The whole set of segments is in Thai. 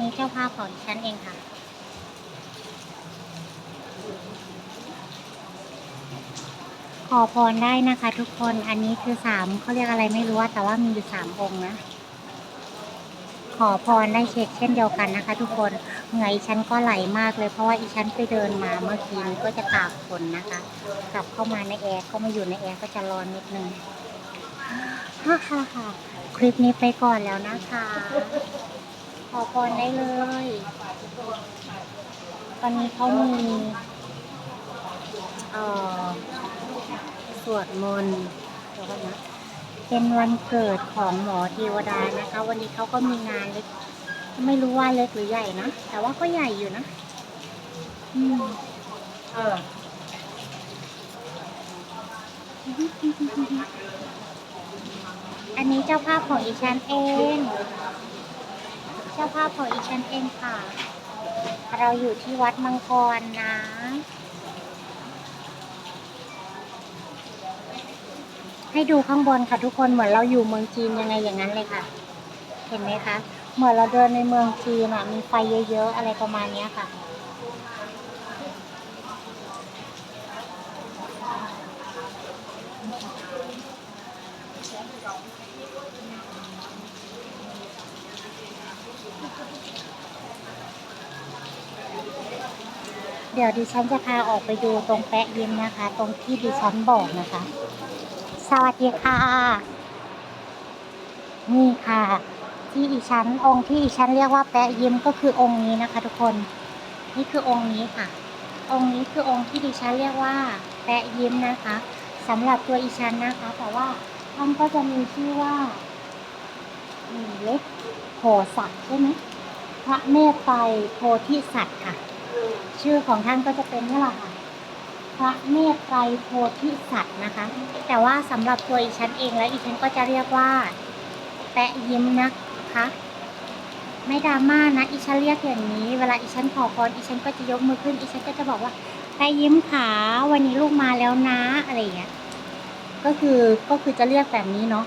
นี้เจ้าภาพของดิฉันเองค่ะ ขอพรได้นะคะ ทุกคนอันนี้คือสามเขาเรียกอะไรไม่รู้ว่าแต่ว่ามีอยู่สามองค์นะ ขอพรได้เช็คเช่นเดียวกันนะคะ ทุกคนเหงื่อฉันก็ไหลมากเลยเพราะว่าอีฉันไปเดินมาเมื่อกี้นี้ก็จะตากฝนนะคะ กลับเข้ามาในแอร์เข้ามาอยู่ในแอร์ก็จะร้อนนิดนึงฮ่าฮ่าฮ่าคลิปนี้ไปก่อนแล้วนะคะ ขอพรได้เลย ตอนนี้เขามีเอ่อสวดมนต์เดี๋ยวก่อนนะ เป็นวันเกิดของหมอเทวดานะคะ วันนี้เขาก็มีงานเล็ก ไม่รู้ว่าเล็กหรือใหญ่นะ แต่ว่าก็ใหญ่อยู่นะอืมเอออันนี้เจ้าภาพของอีชันเอง เจ้าภาพของอีชันเองค่ะ เราอยู่ที่วัดมังกรนะ ให้ดูข้างบนค่ะทุกคนเหมือนเราอยู่เมืองจีนยังไงอย่างนั้นเลยค่ะ เห็นไหมคะ เหมือนเราเดินในเมืองจีนอะ มีไฟเยอะๆ อะไรประมาณนี้ค่ะ เดี๋ยวดิฉันจะพาออกไปดูตรงแปะยิ้มนะคะ ตรงที่ดิฉันบอกนะคะ สวัสดีค่ะ นี่ค่ะ ที่อีชั้นองค์ที่อีชั้นเรียกว่าแปะยิ้มก็คือองค์นี้นะคะ ทุกคน นี่คือองค์นี้ค่ะ องค์นี้คือองค์ที่ดิฉันเรียกว่า แปะยิ้มนะคะสำหรับตัวอีชั้นนะคะ แต่ว่าท่านก็จะมีชื่อว่าอืมเล็ก โพสัตว์ใช่ไหมพระเมตไตรโพธิสัตว์ค่ะ ชื่อของท่านก็จะเป็นนี่แหละค่ะ พระเมตไตรโพธิสัตว์นะคะ แต่ว่าสำหรับตัวอีฉันเองและอีฉันก็จะเรียกว่า แปะยิ้มนะคะไม่ดราม่านะอีฉันเรียกอย่างนี้ เวลาอีฉันขอพรอีฉันก็จะยกมือขึ้นอีฉันก็จะบอกว่าแปะยิ้มขาวันนี้ลูกมาแล้วนะอะไรอย่างเงี้ยก็คือก็คือจะเรียกแบบนี้เนาะ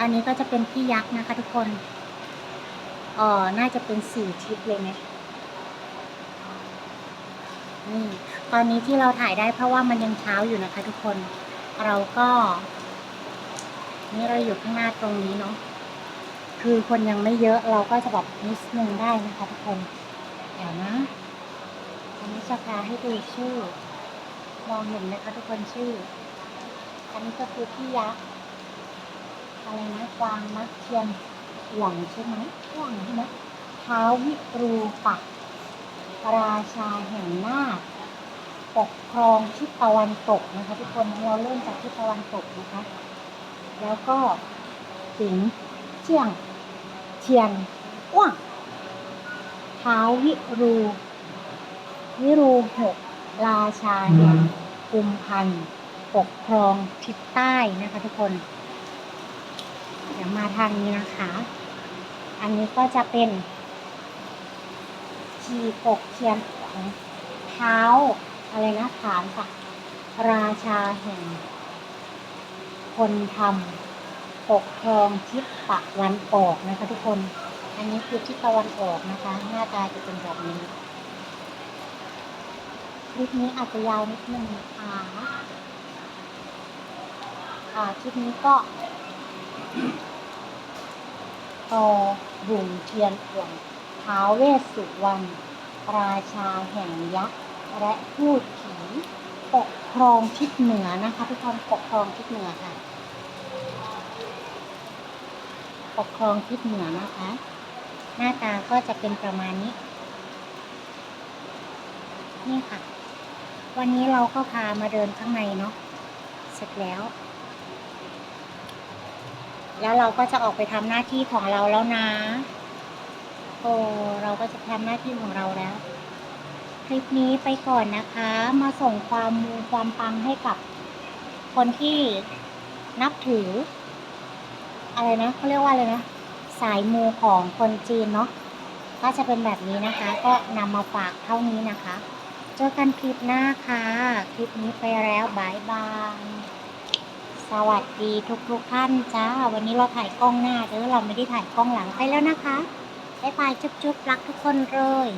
อันนี้ก็จะเป็นพี่ยักษ์นะคะทุกคนเออน่าจะเป็นสี่ทิศเลยไหมนี่ตอนนี้ที่เราถ่ายได้เพราะว่ามันยังเช้าอยู่นะคะทุกคน เราก็ นี่เราอยู่ข้างหน้าตรงนี้เนาะ คือคนยังไม่เยอะเราก็จะแบบนิดนึงได้นะคะทุกคน เดี๋ยวนะอันนี้จะพาให้ดูชื่อ มองเห็นไหมคะทุกคนชื่อ อันนี้ก็คือพี่ยักษ์ อะไรนะกวางมักเทียนหวังใช่ไหมหวังใช่ไหมท้าววิรูปักราชาแห่งนาคปกครองทิศตะวันตกนะคะทุกคนเราเริ่มจากทิศตะวันตกนะคะ แล้วก็ถึงเชียงเชียนอ้วงท้าววิรูวิรูหกราชาแห่งกุมพันธ์ปกครองทิศใต้นะคะทุกคน ดี๋ยวมาทางนี้นะคะ อันนี้ก็จะเป็นชีปกเทียนของเท้าอะไรนะฐานค่ะ ราชาแห่ง คนทำปกครองทิศตะวันออกนะคะทุกคน อันนี้คือทิศตะวันออกนะคะ หน้าตาจะเป็นแบบนี้คลิปนี้อาจจะยาวนิดนึงนะคะอ่าคลิปนี้ก็ ต่อบุ่งเทียนหลวงท้าวเวสสุวรรณราชาแห่งยักษ์และพูดผีปกครองทิศเหนือนะคะทุกคนปกครองทิศเหนือค่ะ ปกครองทิศเหนือนะคะ หน้าตาก็จะเป็นประมาณนี้ นี่ค่ะ วันนี้เราก็พามาเดินข้างในเนาะเสร็จแล้ว แล้วเราก็จะออกไปทำหน้าที่ของเราแล้วนะโอ้เราก็จะทำหน้าที่ของเราแล้ว คลิปนี้ไปก่อนนะคะ มาส่งความมูความปังให้กับ คนที่นับถือ อะไรนะเขาเรียกว่าอะไรนะสายมูของคนจีนเนาะก็จะเป็นแบบนี้นะคะ ก็นำมาฝากเท่านี้นะคะ เจอกันคลิปหน้าค่ะ คลิปนี้ไปแล้วบายบาย สวัสดีทุกๆท่านจ้า วันนี้เราถ่ายกล้องหน้าเด้อเราไม่ได้ถ่ายกล้องหลังไปแล้วนะคะบ๊ายบายจุ๊บๆรักทุกคนเลย